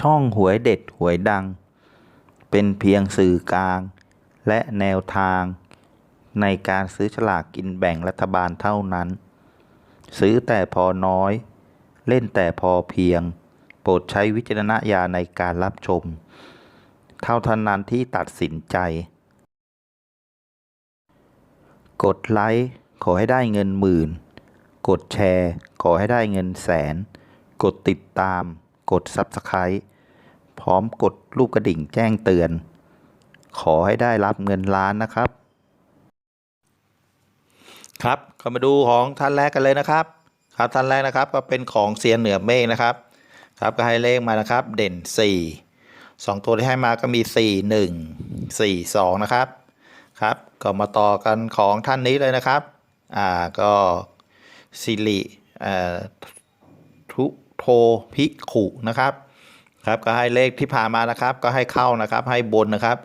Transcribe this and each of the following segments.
ช่องหวยเด็ดหวยดัง เป็นเพียงสื่อกลาง และแนวทาง ในการซื้อฉลากกินแบ่งรัฐบาลเท่านั้น ซื้อแต่พอน้อย เล่นแต่พอเพียง โปรดใช้วิจารณญาณในการรับชม เท่าทันนั้นที่ตัดสินใจ กดไลค์ขอให้ได้เงินหมื่น กดแชร์ ขอให้ได้เงินแสน กดติดตาม กด Subscribe พร้อมกดรูปกระดิ่งแจ้งเตือน ขอให้ได้รับเงินล้านนะครับ ครับก็มาดูของท่านแรกกันเลยนะครับ ครับท่านแรกนะครับก็เป็นของเซียนเหนือเมฆนะครับ ครับก็ให้เลขมานะครับ เด่น 4 2 ตัวที่ให้มาก็มี 4 1 4 2 นะครับ ครับ ก็มาต่อกันของท่านนี้เลยนะครับ อ่า ก็สิริอ่อทุ โทพิขุนะครับครับก็ให้เลขที่ผ่านมานะครับ ก็ให้เข้านะครับให้บนนะครับ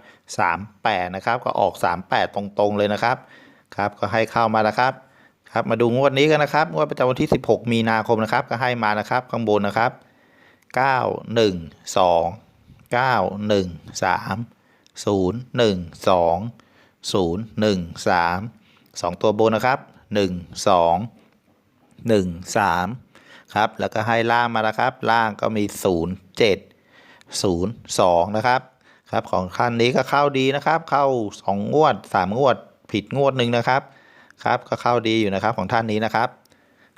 38 นะครับก็ออก 38 ตรงๆเลยนะครับครับก็ให้เข้ามานะครับครับมาดูงวดนี้กันนะครับงวดประจำวันที่ 16 มีนาคมนะครับ ก็ให้มานะครับข้างบนนะครับ 9 1 2 9 1 3 0 1 2 0 1 3 2 ตัวบนนะครับ 1 2 1 3 ครับ แล้วก็ให้ล่างมานะครับ ล่างก็มี 0 7 0 2 นะครับ ครับ ของท่านนี้ก็เข้าดีนะครับ เข้า 2 งวด 3 งวด ผิดงวดหนึ่งนะครับ ครับ ก็เข้าดีอยู่นะครับของท่านนี้นะครับ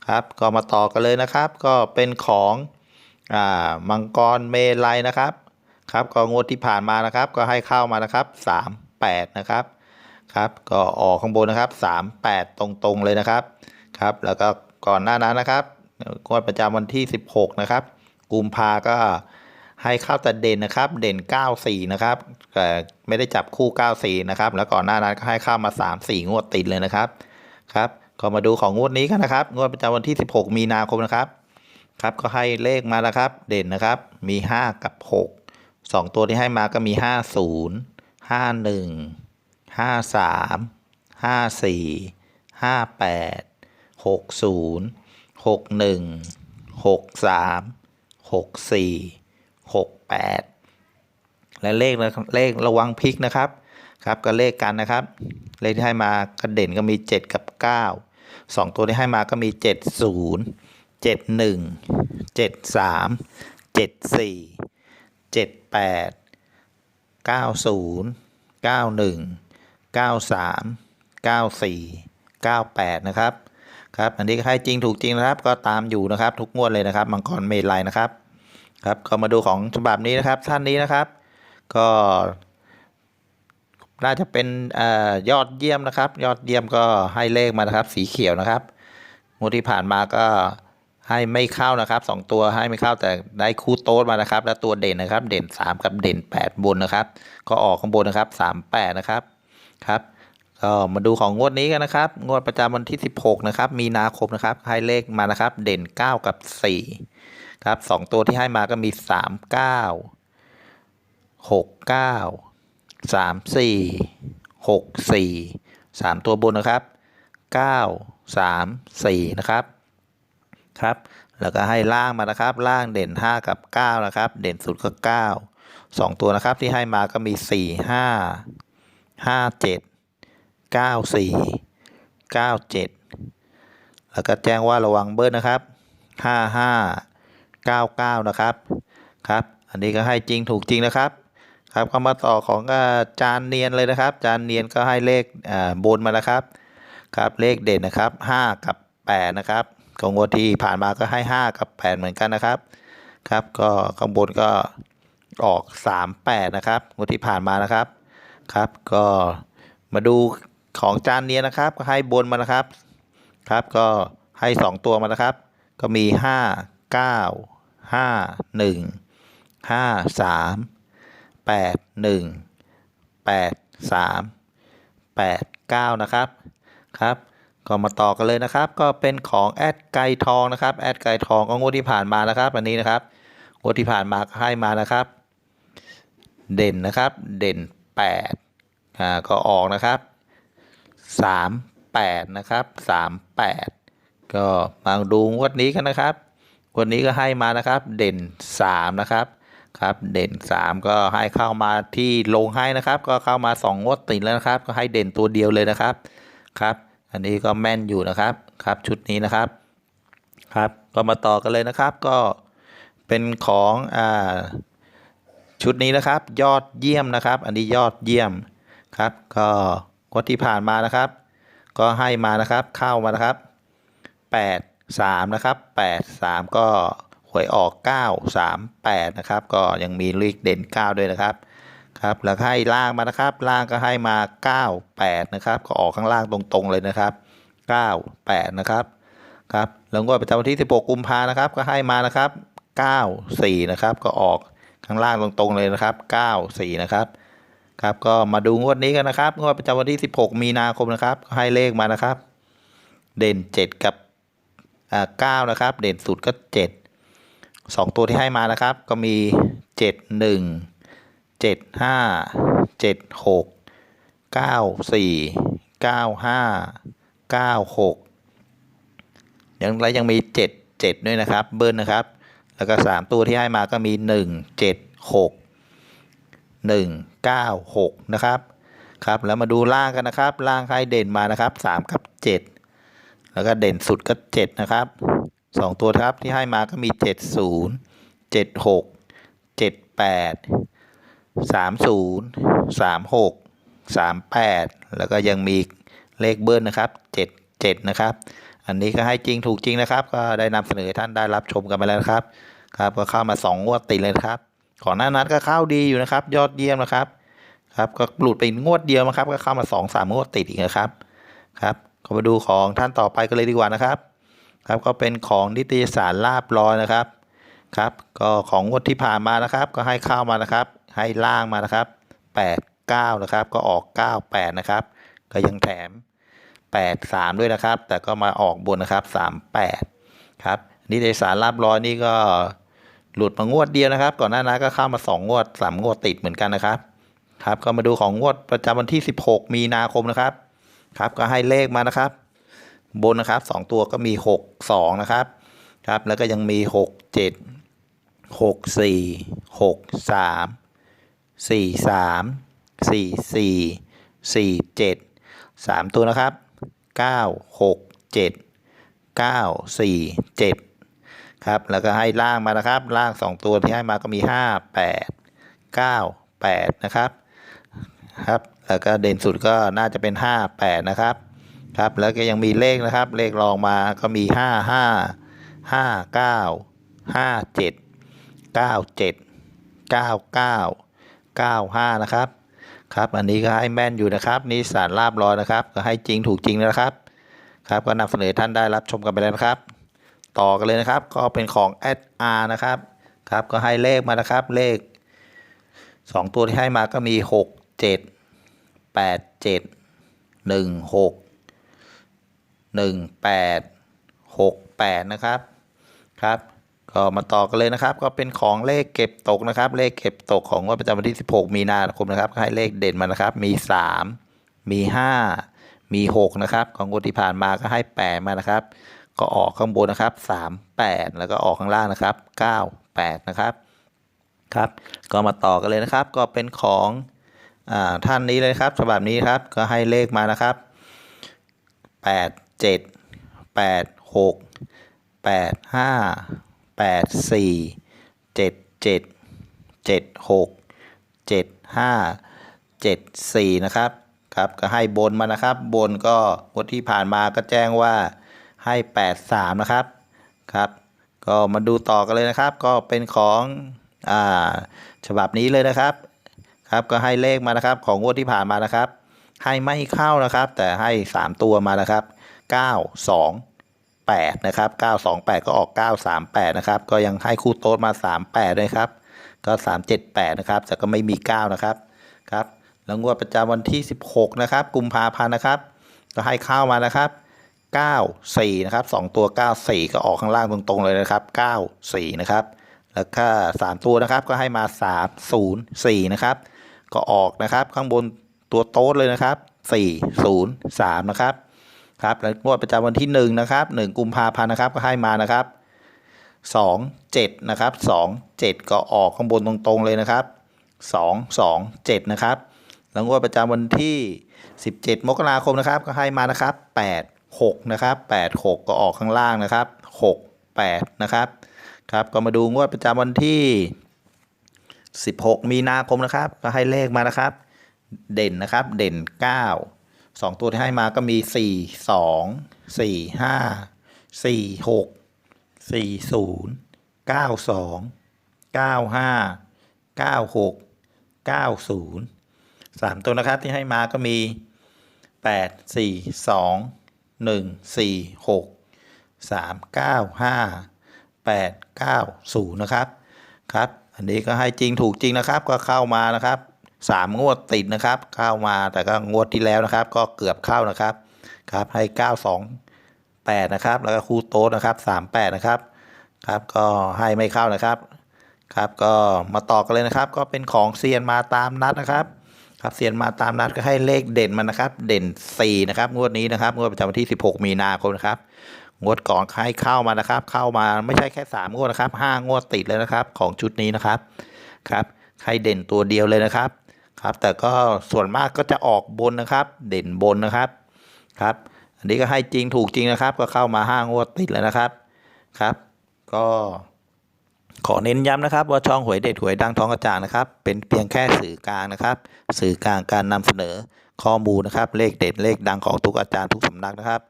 ครับ ก็มาต่อกันเลยนะครับ ก็เป็นของอ่ามังกรเมลัยนะครับ ครับ ก็งวดที่ผ่านมานะครับ ก็ให้เข้ามานะครับ 38 นะครับ ครับ ก็ออกข้างบนนะครับ 38 ตรงๆเลยนะครับ ครับ แล้วก็ก่อนหน้านั้นนะครับ งวดประจำวันที่ 16 นะครับ กุมภาก็ให้เข้าแต่เด่นนะครับ เด่น 94 นะครับแต่ไม่ได้จับคู่ 94 นะครับ แล้วก่อนหน้านั้นก็ให้เข้ามา 3-4 งวดติดเลยนะครับ ครับ ก็มาดูของงวดนี้กันนะครับ งวดประจำวันที่ 16 มีนาคมนะครับ ครับ ก็ให้เลขมานะครับ เด่นนะครับ มี 5 กับ 6 2 ตัวที่ให้มาก็มี 50 51 53 54 58 60 61 63 64 68และเลขนะเลขระวังพลิกนะครับ ครับก็เลขกันนะครับ เลขที่ให้มากระเด่นก็มี 7 กับ 9 2 ตัวที่ให้มาก็มี 70 71 73 74 78 90 91 93 94 98 นะครับ ครับอันนี้ให้จริงถูกจริงนะครับ ก็ตามอยู่นะครับ ทุกงวดเลยนะครับ มังกรเมลัยนะครับครับก็มาดูของฉบับนี้นะครับ ท่านนี้นะครับ ก็น่าจะเป็นอ่อยอดเยี่ยมนะครับ ยอดเยี่ยมก็ให้เลขมานะครับ สีเขียวนะครับงวดที่ผ่านมาก็ให้ไม่เข้านะครับสองตัวให้ไม่เข้าแต่ได้คู่โต๊ดมานะครับ แล้วตัวเด่นนะครับ เด่น 3 กับเด่น 8 บนนะครับ ก็ออกข้างบนนะครับ 38 นะครับครับ ก็มาดูของงวดนี้กันนะครับ งวดประจำวันที่ 16 นะครับ มีนาคมนะครับ ให้เลขมานะครับ เด่น 9 กับ 4 ครับสองตัวที่ให้มาก็มี 3 9 6 9 3 4 6 4 3 ตัวบนนะครับ 9 3 4 นะครับ ครับ แล้วก็ให้ล่างมานะครับ ล่างเด่น 5 กับ 9 นะครับ เด่นสุดก็ 9 2 ตัวนะครับที่ให้มาก็มี 4 5 5 7 9 4 9 7 แล้วก็แจ้งว่าระวังเบิ้ลนะครับ 5 5 9 9 นะครับ ครับ อันนี้ก็ให้จริงถูกจริงนะครับ ครับก็มาต่อของอาจานเนียนเลยนะครับ จานเนียนก็ให้เลขอ่าบนมานะครับ ครับเลขเด่นนะครับ 5 กับ 8 นะครับของงวดที่ผ่านมาก็ให้ 5 กับ 8 เหมือนกันนะครับ ครับ ก็ข้างบนก็ออก 38 นะครับงวดที่ผ่านมานะครับ ครับ ก็มาดู ของจานเนียนะครับ ก็ให้บนมานะครับครับ ก็ให้ 2 ตัวมานะครับ ก็มี 5 9 5 1 5 3 8 1 8 3 8 9 นะครับครับ ก็มาต่อกันเลยนะครับ ก็เป็นของแอดไก่ทองนะครับแอดไก่ทองก็งวดที่ผ่านมานะครับ อันนี้นะครับงวดที่ผ่านมาให้มานะครับ เด่นนะครับ เด่น8อ่าก็ออกนะครับ 38 นะครับ 38 ก็มาดูงวดนี้กันนะครับงวดนี้ก็ให้มานะครับเด่น 3 นะครับครับเด่นสามก็ให้เข้ามาที่ลงให้นะครับ ก็เข้ามาสองงวดติดแล้วนะครับ ก็ให้เด่นตัวเดียวเลยนะครับครับ อันนี้ก็แม่นอยู่นะครับครับชุดนี้นะครับครับก็มาต่อกันเลยนะครับก็เป็นของอ่าชุดนี้นะครับ ยอดเยี่ยมนะครับ อันนี้ยอดเยี่ยมครับ ก็ งวดที่ผ่านมานะครับ ก็ให้มานะครับเข้ามานะครับ 8 3 นะครับ 8 3 ก็หวยออก 9 3 8 นะครับ ก็ยังมีเลขเด่น 9 ด้วยนะครับครับแล้วให้ล่างมานะครับ ล่างก็ให้มา 9 8 นะครับ ก็ออกข้างล่างตรงๆเลยนะครับ 9 8 นะครับครับแล้วก็ประจำวันที่ 16 กุมภานะครับ ก็ให้มานะครับ 9 4 นะครับ ก็ออกข้างล่างตรงๆเลยนะครับ 9 4 นะครับ ครับก็มาดูงวดนี้กันนะครับงวดประจำวันที่ 16 มีนาคมนะครับให้เลขมานะครับ เด่น 7 กับอ่า9นะครับ เด่นสุดก็ 7 2 ตัวที่ให้มานะครับ ก็มี 7 1 7 5 7 6 9 4 9 5 9 6ยังและยังมี 7 7 ด้วยนะครับ เบิ้ลนะครับ แล้วก็ 3 ตัวที่ให้มาก็มี 1 7 6 1 9 6 นะครับครับแล้วมาดูล่างกันนะครับ ล่างให้เด่นมานะครับ 3 กับ 7 แล้วก็เด่นสุดก็ 7 นะครับ 2 ตัวครับที่ให้มาก็มี 70 76 78 30 36 38 แล้วก็ยังมีเลขเบิ้ลนะครับ7 7 นะครับ อันนี้ก็ให้จริงถูกจริงนะครับ ก็ได้นำเสนอท่านได้รับชมกันไปแล้วครับ ครับก็เข้ามา2งวดติดเลยครับ ก่อนหน้านั้นก็เข้าดีอยู่นะครับ ยอดเยี่ยมนะครับครับก็หลุดไปงวดเดียวนะครับ ก็เข้ามา2อสามงวดติดอีกนะครับครับก็มาดูของท่านต่อไปกันเลยดีกว่านะครับ ครับก็เป็นของนิตยสารลาบลอยนะครับครับก็ของงวดที่ผ่านมานะครับ ก็ให้เข้ามานะครับ ให้ล่างมานะครับ 8 9 นะครับ ก็ออก 9 8 นะครับ ก็ยังแถม 8 3 ด้วยนะครับ แต่ก็มาออกบนนะครับ 3 8 ครับนิตยสารลาบลอยนี่ก็ หลุดมางวดเดียวนะครับ ก่อนหน้านั้นก็เข้ามา 2 งวด 3 งวดติดเหมือนกันนะครับ ครับ ก็มาดูของงวดประจำวันที่ 16 มีนาคมนะครับ ครับ ก็ให้เลขมานะครับ บนนะครับ 2 ตัวก็มี 6 2 นะครับ ครับ แล้วก็ยังมี 6 7 6 4 6 3 4 3 4 4 4 7 3 ตัวนะครับ 9 6 7 9 4 7 ครับ แล้วก็ให้ล่างมานะครับล่าง2ตัวที่ให้มาก็มี5 8 9 8นะครับครับแล้วก็เด่นสุดก็น่าจะเป็น5 8นะครับครับแล้วก็ยังมีเลขนะครับ เลขรองมาก็มี5 5 5 9 5 7 9 7 9 9 9 5นะครับ ครับอันนี้ก็ให้แม่นอยู่นะครับ นี่สารลาบลอยนะครับ ก็ให้จริงถูกจริงนะครับ ครับก็นำเสนอท่านได้รับชมกันไปแล้วนะครับ ต่อกันเลยนะครับ ก็เป็นของ SR นะครับครับ ก็ให้เลขมานะครับ เลข 2 ตัวที่ให้มาก็มี 6 7 8 7 1 6 1 8 6 8 นะครับครับ ก็มาต่อกันเลยนะครับ ก็เป็นของเลขเก็บตกนะครับ เลขเก็บตกของงวดประจำวันที่ 16 มีนาคมนะครับให้เลขเด่นมานะครับ มี 3 มี 5 มี 6 นะครับ ของงวดที่ผ่านมาก็ให้ 8 มานะครับ ก็ออกข้างบนนะครับ 3 8 แล้วก็ออกข้างล่างนะครับ 9 8 นะครับ ครับ ก็มาต่อกันเลยนะครับ ก็เป็นของอท่านนี้เลยครับ ฉบับนี้ครับ ก็ให้เลขมานะครับ 8 7 8 6 8 5 8 4 7 7 7 6 7 5 7 4 นะครับ ครับ ก็ให้บนมานะครับ บนก็งวดที่ผ่านมาก็แจ้งว่า ให้ 8 3 นะครับครับ ก็มาดูต่อกันเลยนะครับ ก็เป็นของอ่าฉบับนี้เลยนะครับครับก็ให้เลขมานะครับของงวดที่ผ่านมานะครับ ให้ไม่เข้านะครับ แต่ให้ 3 ตัวมานะครับ 9 2 8นะครับ928 ก็ออก 938 นะครับ ก็ยังให้คู่โต๊ดมา 38ด้วยครับ ก็ 378 นะครับ แต่ก็ไม่มี 9 นะครับ ครับ แล้วงวดประจำวันที่ 16 นะครับ กุมภาพันธ์นะครับ ก็ให้เข้ามานะครับ 94 นะครับ 2 ตัว 94 ก็ออกข้างล่างตรงๆเลยนะครับ 94 นะครับ แล้วก็ 3 ตัวนะครับก็ให้มา 304 นะครับ ก็ออกนะครับข้างบนตัวโต๊ดเลยนะครับ 403 นะครับ ครับแล้วงวดประจำวันที่ 1 นะครับ 1 กุมภาพันธ์นะครับก็ให้มานะครับสองเจ็ดนะครับสองเจ็ดก็ออกข้างบนตรงๆเลยนะครับสองสองเจ็ดนะครับ แล้วงวดประจำวันที่ 17 มกราคมนะครับก็ให้มานะครับ 8 6นะครับ8 6 ก็ออกข้างล่างนะครับ 6 8 นะครับครับก็มาดูงวดประจำวันที่ 16 มีนาคมนะครับ ก็ให้เลขมานะครับ เด่นนะครับเด่น9สองตัวที่ให้มาก็มี 4 2 4 5 4 6 4 0 9 2 9 5 9 6 9 0สามตัวนะครับที่ให้มาก็มี 8 4 2 1 4 6 3 9 5 8 9 0 นะครับ ครับ อันนี้ก็ให้จริงถูกจริงนะครับ ก็เข้ามานะครับสามงวดติดนะครับ เข้ามาแต่ก็งวดที่แล้วนะครับ ก็เกือบเข้านะครับ ครับ ให้ 9 2 8 นะครับ แล้วก็คู่โต๊ดนะครับ 38 นะครับ ครับ ก็ให้ไม่เข้านะครับ ครับ ก็มาต่อกันเลยนะครับ ก็เป็นของเซียนมาตามนัดนะครับ ครับเซียนมาตามนัดก็ให้เลขเด่นมันนะครับ เด่น 4 นะครับ งวดนี้นะครับ งวดประจำวันที่ 16 มีนาคมนะครับ งวดก่อนให้เข้ามานะครับ เข้ามาไม่ใช่แค่ 3 งวดนะครับ 5 งวดติดเลยนะครับ ของชุดนี้นะครับครับให้เด่นตัวเดียวเลยนะครับครับ แต่ก็ส่วนมากก็จะออกบนนะครับ เด่นบนนะครับครับ อันนี้ก็ให้จริงถูกจริงนะครับ ก็เข้ามาห้างวดติดแล้วนะครับครับ ก็ ขอเน้นย้ำนะครับว่าช่องหวยเด็ดหวยดังท้องกระจ่างนะครับ เป็นเพียงแค่สื่อกลางนะครับ สื่อกลางการนำเสนอข้อมูลนะครับ เลขเด็ดเลขดังของทุกอาจารย์ทุกสำนักนะครับ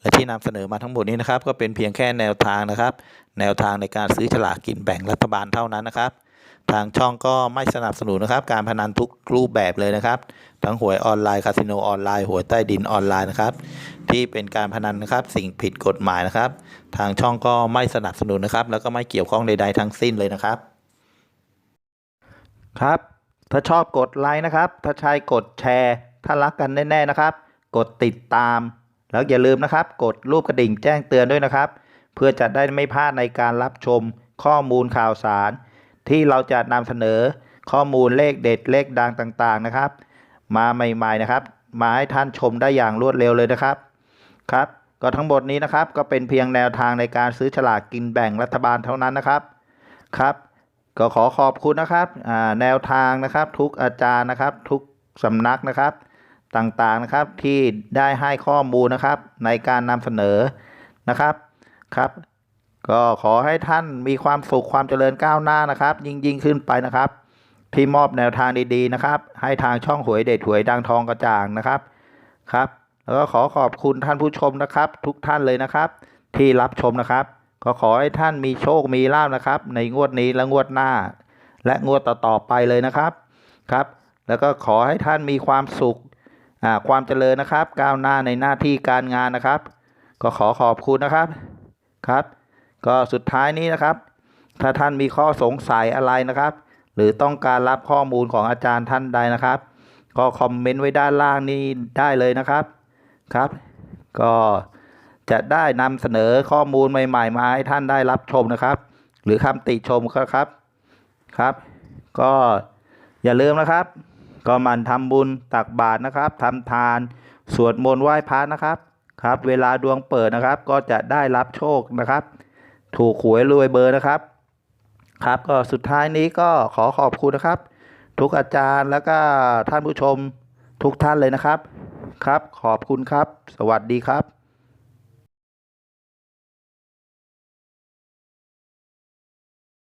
และที่นำเสนอมาทั้งหมดนี้นะครับ ก็เป็นเพียงแค่แนวทางนะครับ แนวทางในการซื้อฉลากกินแบ่งรัฐบาลเท่านั้นนะครับ ทางช่องก็ไม่สนับสนุนนะครับ การพนันทุกรูปแบบเลยนะครับ ทั้งหวยออนไลน์คาสิโนออนไลน์หวยใต้ดินออนไลน์นะครับ ที่เป็นการพนันนะครับ สิ่งผิดกฎหมายนะครับ ทางช่องก็ไม่สนับสนุนนะครับ แล้วก็ไม่เกี่ยวข้องใดๆทั้งสิ้นเลยนะครับ ครับ ถ้าชอบกดไลค์นะครับ ถ้าใช่กดแชร์ ถ้ารักกันแน่ๆนะครับ กดติดตาม แล้วอย่าลืมนะครับ กดรูปกระดิ่งแจ้งเตือนด้วยนะครับ เพื่อจะได้ไม่พลาดในการรับชมข้อมูลข่าวสาร ที่เราจะนำเสนอข้อมูลเลขเด็ดเลขดังต่างๆนะครับ มาใหม่ๆนะครับ มาให้ท่านชมได้อย่างรวดเร็วเลยนะครับครับ ก็ทั้งหมดนี้นะครับ ก็เป็นเพียงแนวทางในการซื้อฉลากกินแบ่งรัฐบาลเท่านั้นนะครับครับ ก็ขอขอบคุณนะครับแนวทางนะครับ ทุกอาจารย์นะครับ ทุกสำนักนะครับต่างๆนะครับที่ได้ให้ข้อมูลนะครับในการนำเสนอนะครับครับ ก็ขอให้ท่านมีความสุขความเจริญก้าวหน้านะครับ ยิ่งยิ่งขึ้นไปนะครับ ที่มอบแนวทางดีๆนะครับ ให้ทางช่องหวยเด็ดหวยดังทองกระจ่างนะครับครับ แล้วก็ขอขอบคุณท่านผู้ชมนะครับ ทุกท่านเลยนะครับ ที่รับชมนะครับ ก็ขอให้ท่านมีโชคมีลาภนะครับ ในงวดนี้และงวดหน้า และงวดต่อๆไปเลยนะครับครับ แล้วก็ขอให้ท่านมีความสุขอ่าความเจริญนะครับ ก้าวหน้าในหน้าที่การงานนะครับ ก็ขอขอบคุณนะครับครับ ก็สุดท้ายนี้นะครับ ถ้าท่านมีข้อสงสัยอะไรนะครับ หรือต้องการรับข้อมูลของอาจารย์ท่านใดนะครับ ก็คอมเมนต์ไว้ด้านล่างนี้ได้เลยนะครับครับ ก็จะได้นำเสนอข้อมูลใหม่ ๆ มาให้ท่านได้รับชมนะครับ หรือคำติชมก็ครับครับ ก็อย่าลืมนะครับ ก็มันทำบุญตักบาตรนะครับทำทาน สวดมนต์ไหว้พระนะครับครับ เวลาดวงเปิดนะครับ ก็จะได้รับโชคนะครับ ถูกหวยรวยเบอร์นะครับ ครับก็สุดท้ายนี้ก็ขอขอบคุณนะครับ ทุกอาจารย์แล้วก็ท่านผู้ชมทุกท่านเลยนะครับ ครับ ขอบคุณครับ สวัสดีครับ